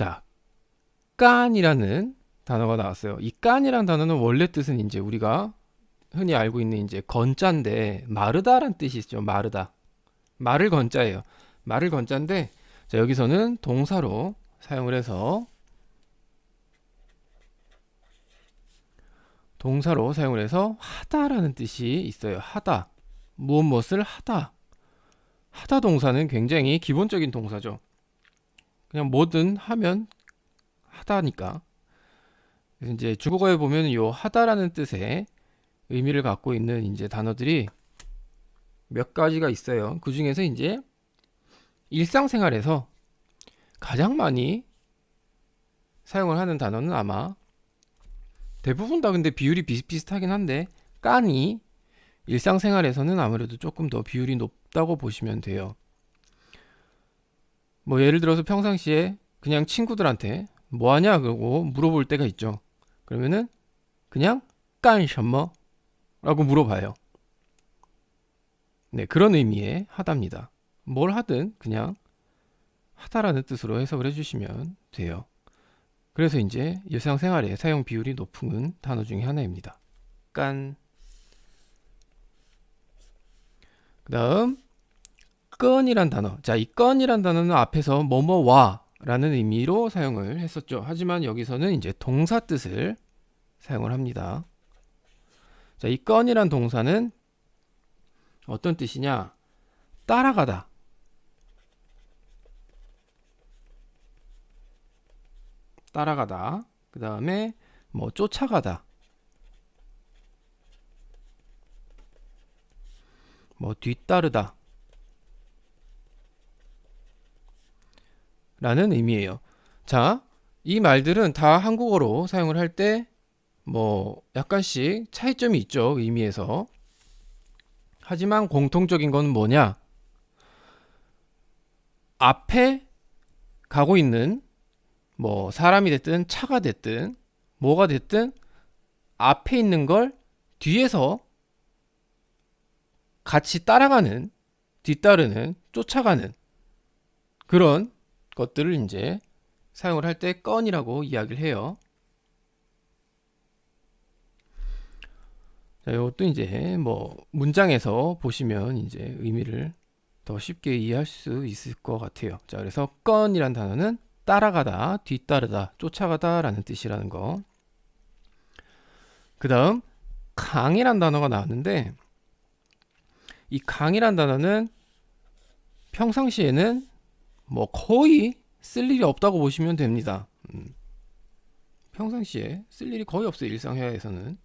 자, 깐이라는 단어가 나왔어요. 이 깐이라는 단어는 원래 뜻은 이제 우리가 흔히 알고 있는 이제 건자인데 마르다란 뜻이 있죠. 마르다. 말을 건자예요. 말을 건자인데 자, 여기서는 동사로 사용을 해서 동사로 사용을 해서 하다라는 뜻이 있어요. 하다. 무엇 무엇을 하다. 하다 동사는 굉장히 기본적인 동사죠. 그냥 뭐든 하면 하다니까. 그래서 이제 중국어에 보면 요 하다라는 뜻의 의미를 갖고 있는 이제 단어들이 몇 가지가 있어요. 그 중에서 이제 일상생활에서 가장 많이 사용을 하는 단어는 아마 대부분 다 근데 비율이 비슷비슷하긴 한데 깐이 일상생활에서는 아무래도 조금 더 비율이 높다고 보시면 돼요. 뭐 예를 들어서 평상시에 그냥 친구들한테 뭐 하냐 그러고 물어볼 때가 있죠. 그러면은 그냥 깐什么 라고 물어봐요. 네, 그런 의미의 하다입니다. 뭘 하든 그냥 하다라는 뜻으로 해석을 해주시면 돼요. 그래서 이제 일상생활에 사용 비율이 높은 단어 중에 하나입니다. 깐. 그 다음, 건이란 단어. 자, 이 건이란 단어는 앞에서 뭐뭐와 라는 의미로 사용을 했었죠. 하지만 여기서는 이제 동사 뜻을 사용을 합니다. 자, 이 건이란 동사는 어떤 뜻이냐? 따라가다. 따라가다. 그 다음에 뭐 쫓아가다. 뭐 뒤따르다. 라는 의미예요. 자, 이 말들은 다 한국어로 사용을 할 때 뭐 약간씩 차이점이 있죠. 의미에서. 하지만 공통적인 건 뭐냐? 앞에 가고 있는 뭐 사람이 됐든 차가 됐든 뭐가 됐든 앞에 있는 걸 뒤에서 같이 따라가는 뒤따르는 쫓아가는 그런 것들을 이제 사용을 할 때 건이라고 이야기를 해요. 자, 이것도 이제 뭐 문장에서 보시면 이제 의미를 더 쉽게 이해할 수 있을 것 같아요. 자, 그래서 건이란 단어는 따라가다, 뒤따르다, 쫓아가다라는 뜻이라는 거. 그 다음 강이란 단어가 나왔는데 이 강이란 단어는 평상시에는 뭐 거의 쓸 일이 없다고 보시면 됩니다. 음. 평상시에 쓸 일이 거의 없어요. 일상회화에서는.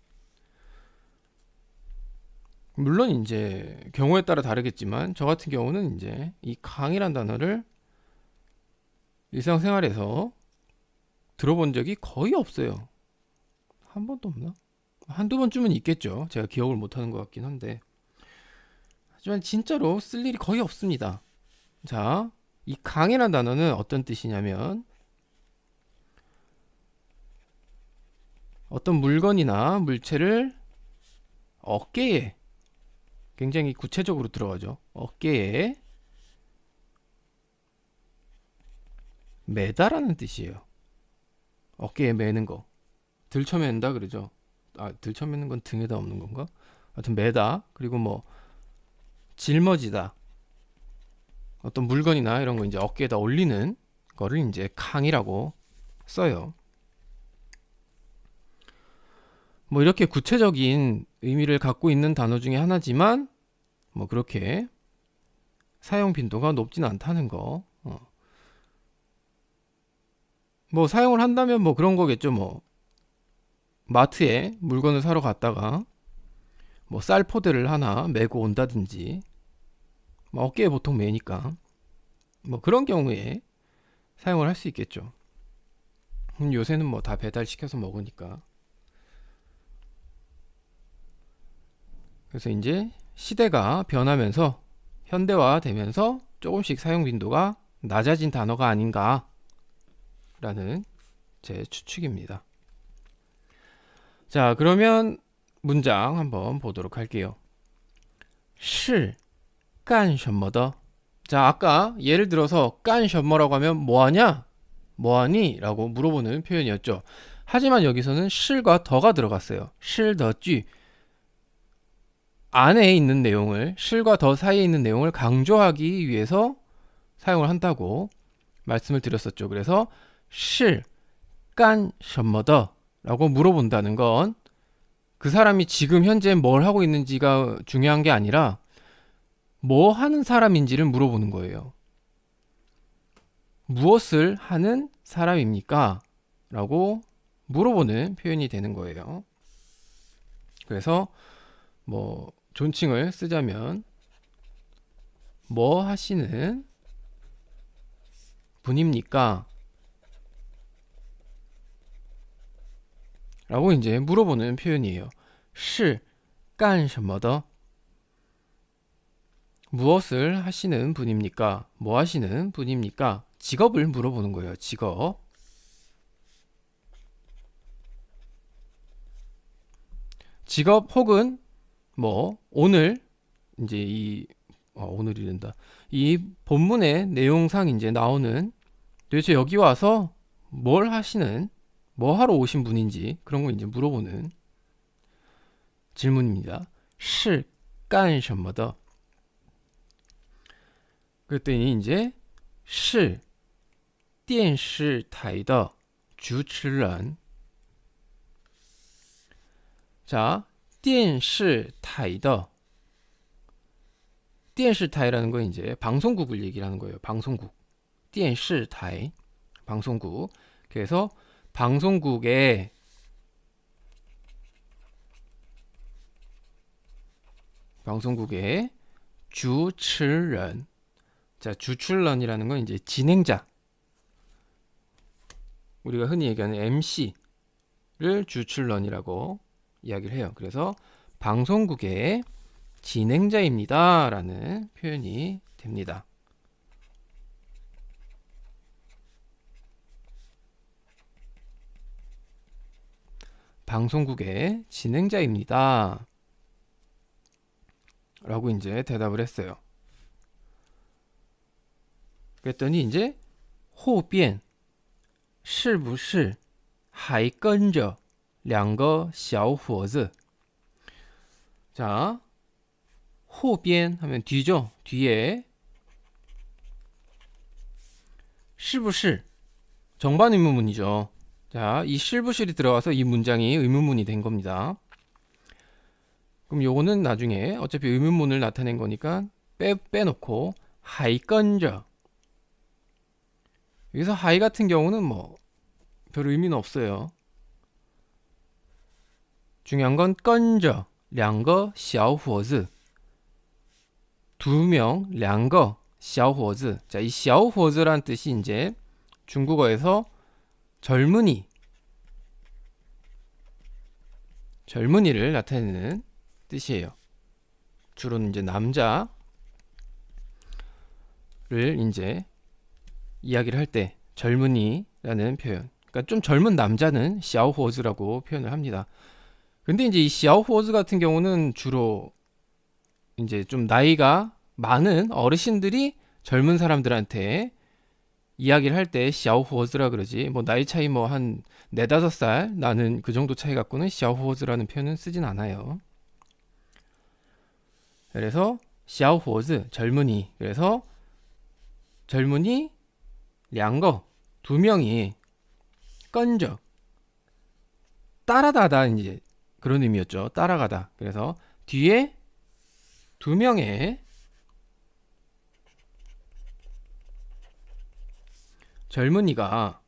물론 이제 경우에 따라 다르겠지만 저 같은 경우는 이제 이 강이란 단어를 일상생활에서 들어본 적이 거의 없어요. 한 번도 없나? 한두 번쯤은 있겠죠. 제가 기억을 못하는 것 같긴 한데. 하지만 진짜로 쓸 일이 거의 없습니다. 자, 이 강이라는 단어는 어떤 뜻이냐면 어떤 물건이나 물체를 어깨에 굉장히 구체적으로 들어가죠. 어깨에 매다라는 뜻이에요. 어깨에 매는 거. 들쳐맨다 그러죠. 아, 들쳐매는 건 등에다 없는 건가? 하여튼 매다. 그리고 뭐 짊어지다. 어떤 물건이나 이런 거 이제 어깨에다 올리는 거를 이제 강이라고 써요. 뭐 이렇게 구체적인 의미를 갖고 있는 단어 중에 하나지만 뭐 그렇게 사용 빈도가 높진 않다는 거. 어. 뭐 사용을 한다면 뭐 그런 거겠죠. 뭐 마트에 물건을 사러 갔다가 뭐 쌀 포대를 하나 메고 온다든지 뭐 어깨에 보통 매니까 뭐 그런 경우에 사용을 할 수 있겠죠. 음, 요새는 뭐 다 배달시켜서 먹으니까. 그래서 이제 시대가 변하면서 현대화 되면서 조금씩 사용 빈도가 낮아진 단어가 아닌가 라는 제 추측입니다. 자, 그러면 문장 한번 보도록 할게요. 是 깐셔머다. 자, 아까 예를 들어서 깐셔머라고 하면 뭐하냐? 뭐하니? 라고 물어보는 표현이었죠. 하지만 여기서는 실과 더가 들어갔어요. 실더쥐 안에 있는 내용을 실과 더 사이에 있는 내용을 강조하기 위해서 사용을 한다고 말씀을 드렸었죠. 그래서 실, 깐, 셔머더 라고 물어본다는 건 그 사람이 지금 현재 뭘 하고 있는지가 중요한 게 아니라 뭐 하는 사람인지를 물어보는 거예요. 무엇을 하는 사람입니까? 라고 물어보는 표현이 되는 거예요. 그래서 뭐 존칭을 쓰자면 뭐 하시는 분입니까? 라고 이제 물어보는 표현이에요. 是干什么的? 무엇을 하시는 분입니까? 뭐 하시는 분입니까? 직업을 물어보는 거예요. 직업. 직업 혹은 뭐 오늘 이제 이 어, 오늘이 된다. 이 본문의 내용상 이제 나오는 도대체 여기 와서 뭘 하시는 뭐 하러 오신 분인지 그런 거 이제 물어보는 질문입니다. 是干什么的? 그랬더니 이제 是电视台的主持人. 자, 电视台的 电视台라는 건 이제 방송국을 얘기하는 거예요. 방송국. 电视台 방송국. 그래서 방송국의 방송국의 주출런 자 주출런이라는 건 이제 진행자 우리가 흔히 얘기하는 MC를 주출런이라고 이야기를 해요. 그래서 방송국의 진행자입니다라는 표현이 됩니다. 방송국의 진행자입니다. 라고 이제 대답을 했어요. 그랬더니 이제 后边是不是还跟着两个小伙子 자, 后边 하면 뒤죠. 뒤에 是不是 정반 의문문이죠. 자, 이 실부실이 들어가서 이 문장이 의문문이 된 겁니다. 그럼 요거는 나중에 어차피 의문문을 나타낸 거니까 빼, 빼놓고 하이건저 여기서 하이 같은 경우는 뭐 별 의미는 없어요. 중요한 건 건져, 량거, 샤오후어즈. 두 명, 량거, 샤오후어즈. 자, 이 샤오후어즈란 뜻이 이제 중국어에서 젊은이, 젊은이를 나타내는 뜻이에요. 주로 이제 남자를 이제 이야기를 할 때 젊은이라는 표현. 그러니까 좀 젊은 남자는 샤오호즈라고 표현을 합니다. 근데 이제 이 샤오호즈 같은 경우는 주로 이제 좀 나이가 많은 어르신들이 젊은 사람들한테 이야기를 할 때 샤오호즈라 그러지 뭐 나이 차이 뭐 한 네다섯 살 나는 그 정도 차이 갖고는 샤오호즈라는 표현은 쓰진 않아요. 그래서 샤오호즈 젊은이 그래서 젊은이 량거 두 명이 건져 따라다다 이제 그런 의미였죠. 따라가다. 그래서 뒤에 두 명의 젊은이가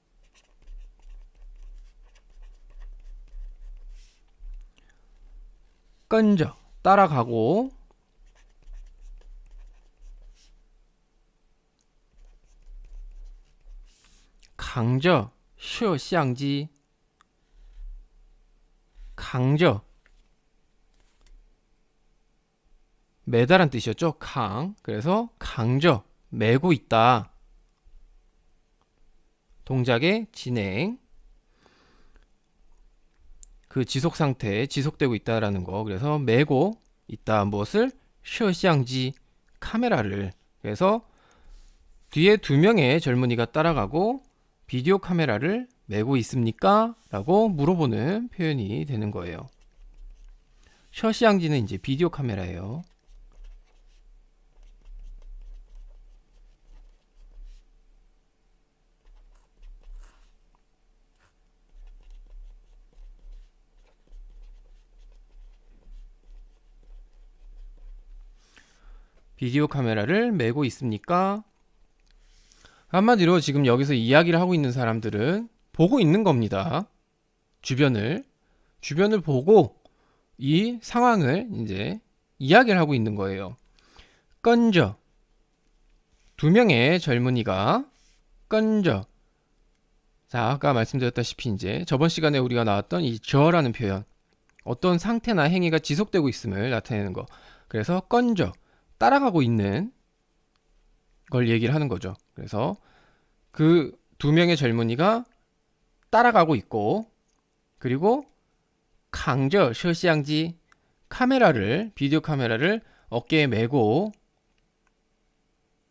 끈적 따라가고 강저 쇼相机 강저 매달한 뜻이었죠. 강. 그래서 강저 매고 있다. 동작의 진행. 그 지속 상태에 지속되고 있다라는 거. 그래서 매고 있다. 무엇을? 쇼시앙지 카메라를. 그래서 뒤에 두 명의 젊은이가 따라가고 비디오 카메라를 메고 있습니까? 라고 물어보는 표현이 되는 거예요. 셔시 양지는 이제 비디오 카메라예요. 비디오 카메라를 메고 있습니까? 한마디로 지금 여기서 이야기를 하고 있는 사람들은 보고 있는 겁니다. 주변을. 주변을 보고 이 상황을 이제 이야기를 하고 있는 거예요. 건져. 두 명의 젊은이가 건져. 자, 아까 말씀드렸다시피 이제 저번 시간에 우리가 나왔던 이 저라는 표현. 어떤 상태나 행위가 지속되고 있음을 나타내는 거. 그래서 건져. 따라가고 있는 걸 얘기를 하는 거죠. 그래서 그 두 명의 젊은이가 따라가고 있고 그리고 강저 셔시양지 카메라를 비디오 카메라를 어깨에 메고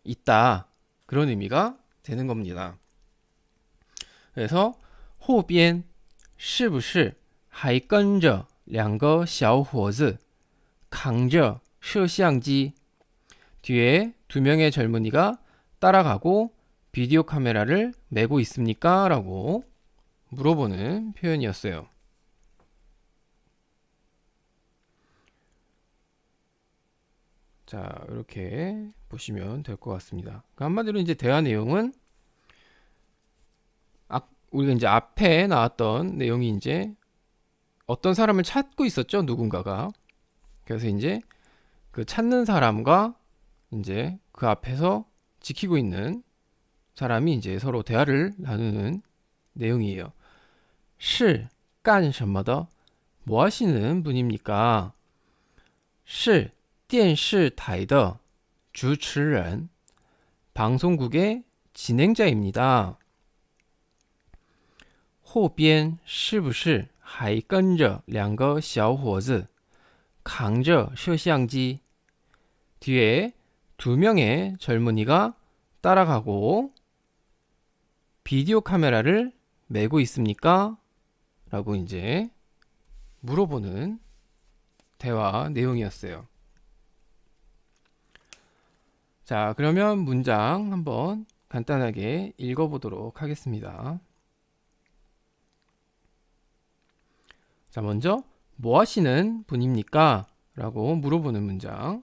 있다 그런 의미가 되는 겁니다. 그래서 后边是不是还跟着两个小伙子扛着摄像机 뒤에 두 명의 젊은이가 따라가고 비디오 카메라를 메고 있습니까? 라고 물어보는 표현이었어요. 자, 이렇게 보시면 될 것 같습니다. 그러니까 한마디로 이제 대화 내용은 아, 우리가 이제 앞에 나왔던 내용이 이제 어떤 사람을 찾고 있었죠, 누군가가. 그래서 이제 그 찾는 사람과 이제 그 앞에서 지키고 있는 사람이 이제 서로 대화를 나누는 내용이에요. 是干什么的?뭐 하시는 분입니까? 是电视台的主持人 방송국의 진행자입니다. 后边是不是还跟着两个小伙子扛着摄像机 뒤에 두 명의 젊은이가 따라가고 비디오 카메라를 메고 있습니까? 라고 이제 물어보는 대화 내용이었어요. 자, 그러면 문장 한번 간단하게 읽어보도록 하겠습니다. 자, 먼저 뭐 하시는 분입니까? 라고 물어보는 문장.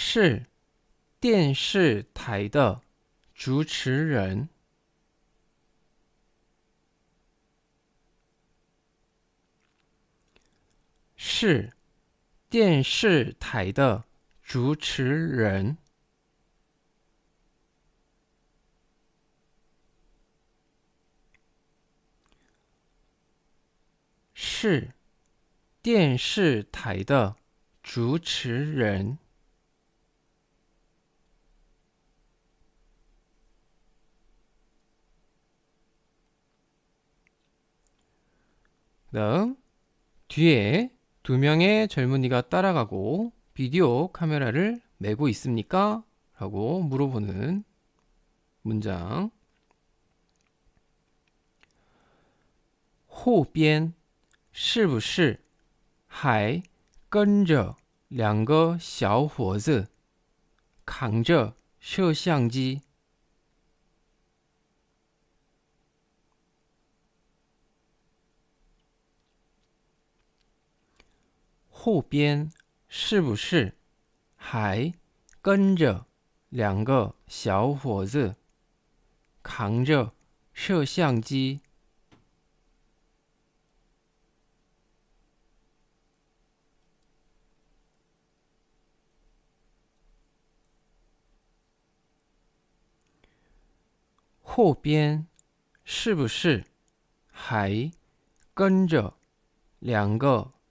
是电视台的主持人。是电视台的主持人。是电视台的主持人。 다음 뒤에 두 명의 젊은이가 따라가고 비디오 카메라를 메고 있습니까? 라고 물어보는 문장. 后边是不是还跟着两个小伙子扛着摄像机 后边是不是还跟着两个小伙子扛着摄像机？后边是不是还跟着两个